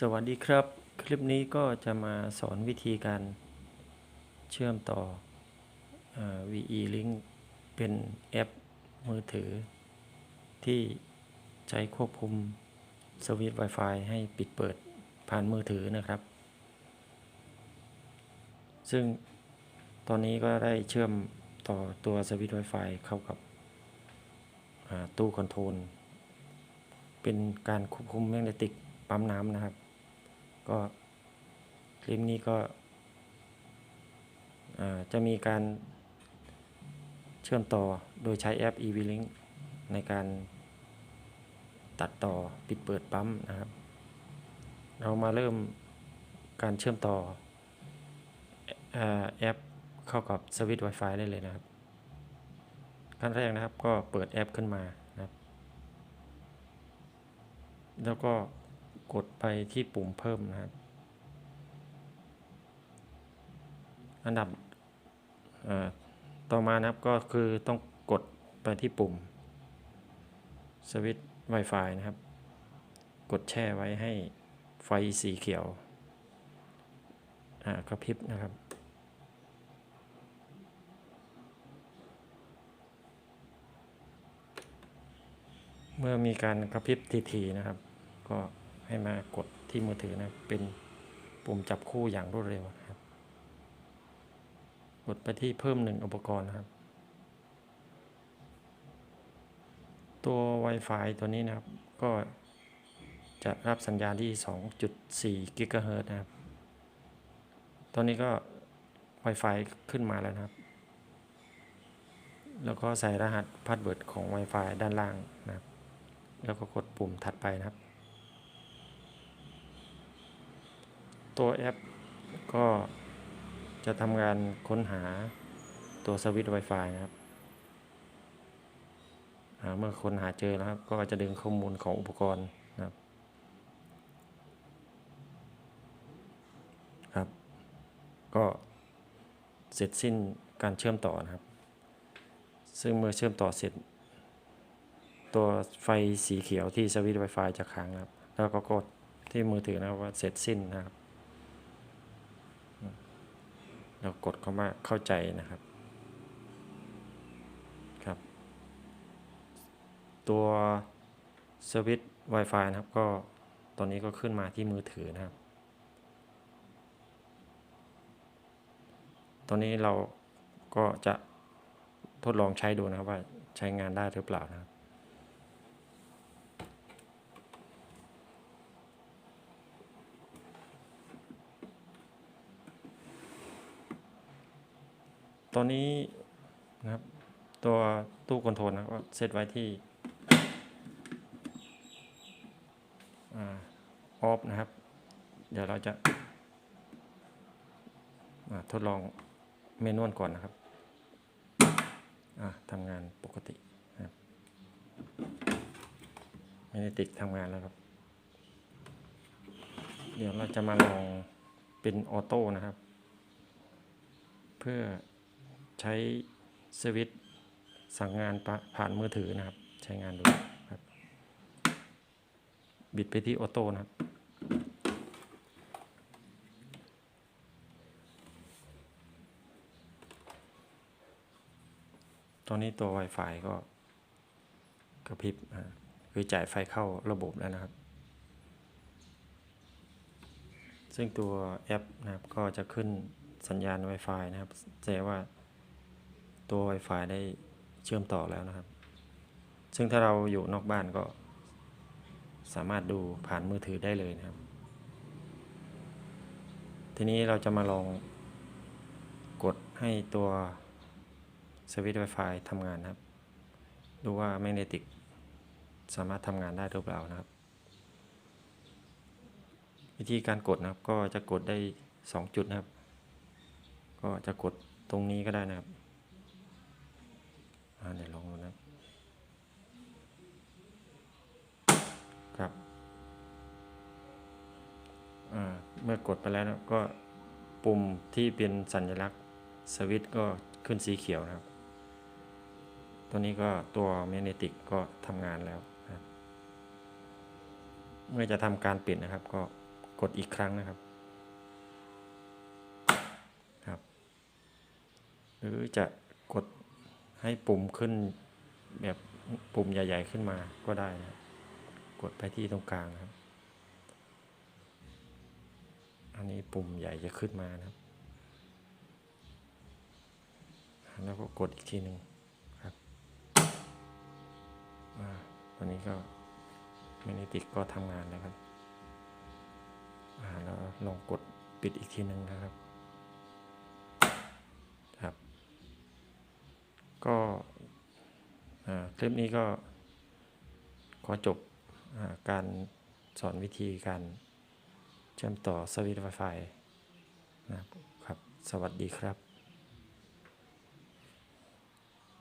สวัสดีครับ คลิปนี้ก็จะมาสอนวิธีการเชื่อมต่อเอ่อ VE Link เป็นแอปมือถือ ที่ใช้ควบคุมสวิตช์ Wi-Fi ให้ปิดเปิดผ่านมือถือนะครับ ซึ่งตอนนี้ก็ได้เชื่อมต่อตัวสวิตช์ Wi-Fi เข้ากับตู้คอนโทรลเป็นการควบคุมแมกเนติกปั๊มน้ำนะครับ ก็คลิปนี้ก็จะมีการเชื่อมต่อโดยใช้แอป EV-Link ในการตัดต่อปิดเปิดปั๊มนะครับ เรามาเริ่มการเชื่อมต่อแอปเข้ากับสวิตช์ Wi-Fi ได้เลยนะครับขั้นแรกนะครับก็เปิดแอปขึ้นมานะครับ แล้วก็ กดไปที่ปุ่มเพิ่มนะครับ อันดับต่อมานะครับก็คือต้องกดไปที่ปุ่มสวิตช์ Wi-Fi นะครับ กดแช่ไว้ให้ไฟสีเขียวอ่ากระพริบนะครับ เมื่อมีการกระพริบทีๆนะครับ ก็ ให้มากดที่มือถือนะ เป็นปุ่มจับคู่อย่างรวดเร็วนะครับ กดไปที่เพิ่มหนึ่งอุปกรณ์นะครับ ตัว Wi-Fi ตัวนี้นะครับ ก็จะรับสัญญาณที่ 2.4กิกะเฮิรตซ์นะครับ ตอนนี้ก็ Wi-Fi ขึ้นมาแล้วนะครับ แล้วก็ใส่รหัสพาสเวิร์ดของ Wi-Fi ด้านล่างนะครับ แล้วก็กดปุ่มถัดไปนะครับ ตัวแอปก็จะทำงานค้นหาตัวสวิตช์ Wi-Fi นะครับเมื่อค้นหาเจอแล้วครับ ก็จะดึงข้อมูลของอุปกรณ์นะครับครับ ก็เสร็จสิ้นการเชื่อมต่อนะครับ ซึ่งเมื่อเชื่อมต่อเสร็จ ตัวไฟสีเขียวที่สวิตช์ Wi-Fi จะค้างนะครับ แล้วก็กดที่มือถือนะครับว่าเสร็จสิ้นนะครับ เรากดเข้ามาเข้าใจนะครับครับ ตัวสวิตช์ Wi-Fi นะครับก็ตอนนี้ก็ขึ้นมาที่มือถือนะครับ ตอนนี้เราก็จะทดลองใช้ดูนะครับว่าใช้งานได้หรือเปล่านะครับ ตอนนี้นะครับตัวตู้คอนโทรลนะครับก็เซตไว้ที่ออฟนะครับ เดี๋ยวเราจะาทดลองเมนวลก่อนนะครับทำงานปกตินะครับไม่ได้ติดทำงานแล้วครับ เดี๋ยวเราจะมาลองเป็นออโต้นะครับ เพื่อ ใช้สวิตสั่งงานผ่านมือถือนะครับ ใช้งานดูครับ บิดไปที่ออโต้นะครับตอนนี้ตัว Wi-Fi ก็กระพริบคือจ่ายไฟเข้าระบบแล้วนะครับ ซึ่งตัวแอปนะครับก็จะขึ้นสัญญาณ Wi-Fi นะครับแสดงว่า ตัว Wi-Fi ได้เชื่อมต่อแล้วนะครับ ซึ่งถ้าเราอยู่นอกบ้านก็ สามารถดูผ่านมือถือได้เลยนะครับ ทีนี้เราจะมาลองกดให้ตัวสวิตช์ Wi-Fi ทำงานนะครับ ดูว่าแมกเนติกสามารถทำงานได้หรือเปล่านะครับ วิธีการกดนะครับก็จะกดได้ 2 จุดนะครับ ก็จะกดตรงนี้ก็ได้นะครับ เดี๋ยวลองดูนะครับเมื่อกดไปแล้วนะก็ปุ่มที่เป็นสัญลักษณ์สวิตก็ขึ้นสีเขียวนะครับ ตัวนี้ก็ตัวแมกเนติกก็ทำงานแล้วนะครับเมื่อจะทำการปิดนะครับ ก็กดอีกครั้งนะครับครับ หรือจะกด ให้ปุ่มขึ้นแบบปุ่มใหญ่ ๆ ขึ้นมาก็ได้นะครับกดไปที่ตรงกลางครับ อันนี้ปุ่มใหญ่จะขึ้นมานะครับ แล้วก็กดอีกทีหนึ่งครับอ่าวันนี้ก็เมนิติกก็ทำงานแล้วครับอ่าแล้วลองกดปิดอีกทีหนึ่งนะครับ ก็คลิปนี้ก็ขอจบอการสอนวิธีการเชื่อมต่อสวิตช์ Wi-Fi นะครับ สวัสดีครับ